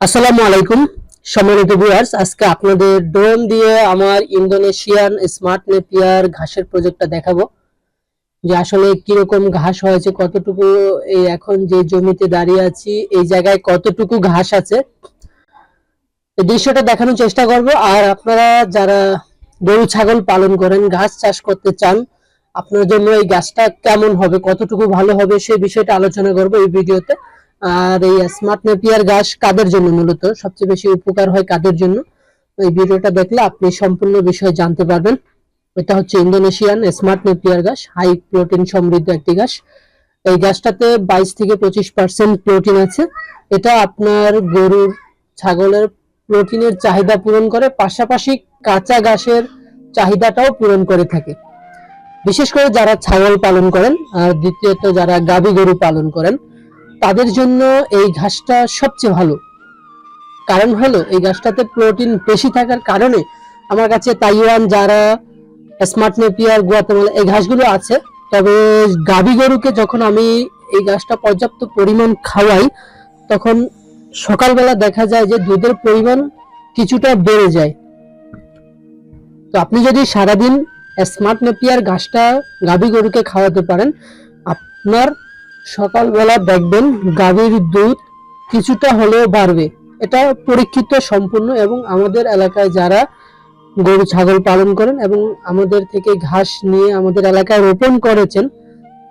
আসসালামু আলাইকুম। সম্মানিত ভিউয়ার্স আজকে আপনাদের ড্রোন দিয়ে আমার ইন্দোনেশিয়ান স্মার্ট নেপিয়ার ঘাসের প্রজেক্টটা দেখাবো। যে আসলে কীরকম ঘাস হয়েছে, কতটুকু এই এখন যে জমিতে দাঁড়িয়ে আছি, এই জায়গায় কতটুকু ঘাস আছে। এই দৃশ্যটা দেখানোর চেষ্টা করব। আর আপনারা যারা গরু, ছাগল পালন করেন, ঘাস চাষ করতে চান আপনার জন্য এই গাছটা কেমন হবে, কতটুকু ভালো হবে সেই বিষয়টা আলোচনা করব এই ভিডিওতে। আর এই স্মার্ট নেপিয়ার ঘাস কাদের জন্য মূলত? সবচেয়ে বেশি উপকার হয় কাদের জন্য? এই ভিডিওটা দেখলে আপনি সম্পূর্ণ বিষয় জানতে পারবেন। এটা হচ্ছে ইন্দোনেশিয়ান স্মার্ট নেপিয়ার ঘাস হাই প্রোটিন সমৃদ্ধ একটি ঘাস এই গাছটাতে বাইশ থেকে পঁচিশ পার্সেন্ট প্রোটিন আছে। এটা আপনার গরুর, ছাগলের প্রোটিনের চাহিদা পূরণ করে, পাশাপাশি কাঁচা ঘাসের চাহিদাটাও পূরণ করে থাকে। বিশেষ করে যারা ছাগল পালন করেন, আর দ্বিতীয়ত যারা গাভী গরু পালন করেন তাদের জন্য এই ঘাসটা সবচেয়ে ভালো। কারণ হলো, এই ঘাসটাতে প্রোটিন বেশি থাকার কারণে আমার কাছে তাইওয়ান যারা স্মার্ট নেপিয়ার গুয়াতেমালা এই ঘাসগুলো আছে। তবে গাভী গরুকে যখন আমি এই ঘাসটা পর্যাপ্ত পরিমাণ খাওয়াই, তখন সকালবেলা দেখা যায় যে দুধের পরিমাণ কিছুটা বেড়ে যায়। তো আপনি যদি সারাদিন স্মার্ট নেপিয়ার ঘাসটা গাভী গরুকে খাওয়াতে পারেন, আপনার সকালবেলা দেখবেন গাভীর দুধ কিছুটা হলেও বাড়বে। এটা পরীক্ষিত সম্পূর্ণ এবং আমাদের এলাকায় যারা গরু, ছাগল পালন করেন এবং আমাদের থেকে ঘাস নিয়ে আমাদের এলাকায় রোপণ করেছেন,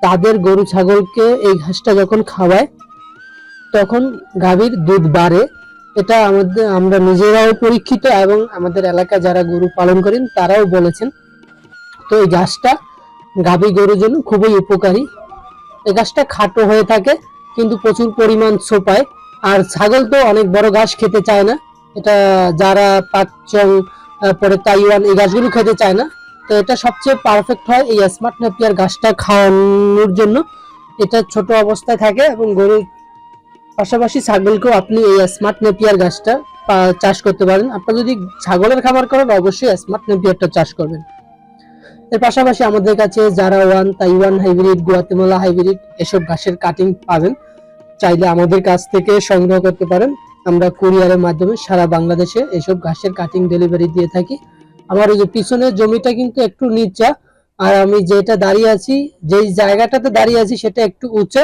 তাদের গরু, ছাগলকে এই ঘাসটা যখন খাওয়ায়, তখন গাভীর দুধ বাড়ে। এটা আমাদের, আমরা নিজেরাও পরীক্ষিত এবং আমাদের এলাকায় যারা গরু পালন করেন, তারাও বলেছেন। তো এই ঘাসটা গাভী গরুর জন্য খুবই উপকারী। এই গাছটা খাটো হয়ে থাকে, কিন্তু প্রচুর পরিমাণ সোপায়। আর ছাগল তো অনেক বড় ঘাস খেতে চায় না। এটা যারা পাকচং পরে তাইওয়ান, এই গাছগুলো খেতে চায় না। তো এটা সবচেয়ে পারফেক্ট হয় এই স্মার্ট নেপিয়ার গাছটা খাওয়ানোর জন্য। এটা ছোট অবস্থায় থাকে এবং গরুর পাশাপাশি ছাগলকেও আপনি এই স্মার্ট নেপিয়ার গাছটা চাষ করতে পারেন। আপনার যদি ছাগলের খাবার করেন, অবশ্যই স্মার্ট নেপিয়ারটা চাষ করবেন। এর পাশাপাশি আমাদের কাছে যারা one Taiwan hybrid, Guatemala hybrid এসব ঘাসের কাটিং পাবেন, চাইলে আমাদের কাছ থেকে সংগ্রহ করতে পারেন। আমরা কুরিয়ারের মাধ্যমে সারা বাংলাদেশে এসব ঘাসের কাটিং ডেলিভারি দিয়ে থাকি। আমার ওই যে পিছনের জমিটা কিন্তু একটু নিচা, আর আমি যেটা দাঁড়িয়ে আছি, যেই জায়গাটাতে দাঁড়িয়ে আছি সেটা একটু উঁচা,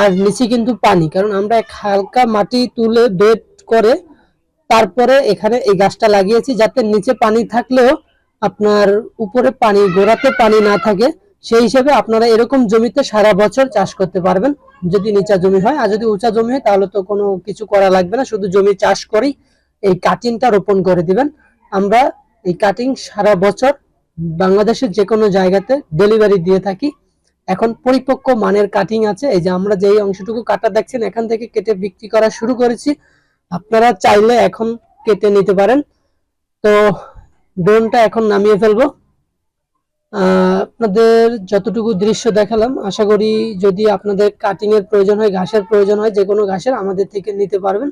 আর নিচে কিন্তু পানি। কারণ আমরা হালকা মাটি তুলে বেড করে তারপরে এখানে এই গাছটা লাগিয়েছি, যাতে নিচে পানি থাকলেও আপনার উপরে পানি, গোড়াতে পানি না থাকে, সেই হিসেবে আপনারা এরকম জমিতে সারা বছর চাষ করতে পারবেন, যদি নিচা জমি হয়। আর যদি উঁচা জমি হয়, তাহলে তো কোনো কিছু করা লাগবে না, শুধু জমি চাষ করেই এই কাটিংটা রোপণ করে দিবেন। আমরা এই কাটিং সারা বছর বাংলাদেশের যে কোনো জায়গাতে ডেলিভারি দিয়ে থাকি। এখন পরিপক্ক মানের কাটিং আছে। এই যে আমরা যেই অংশটুকু কাটা দেখছেন, এখান থেকে কেটে বিক্রি করা শুরু করেছি। আপনারা চাইলে এখন কেটে নিতে পারেন। তো ড্রোনটা এখন নামিয়ে ফেলব। আপনাদের যতটুকু দৃশ্য দেখালাম, আশা করি যদি আপনাদের কাটিংয়ের প্রয়োজন হয়, ঘাসের প্রয়োজন হয়, যে কোনো ঘাসের আমাদের থেকে নিতে পারবেন।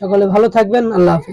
সকলে ভালো থাকবেন, আল্লাহ হাফিজ।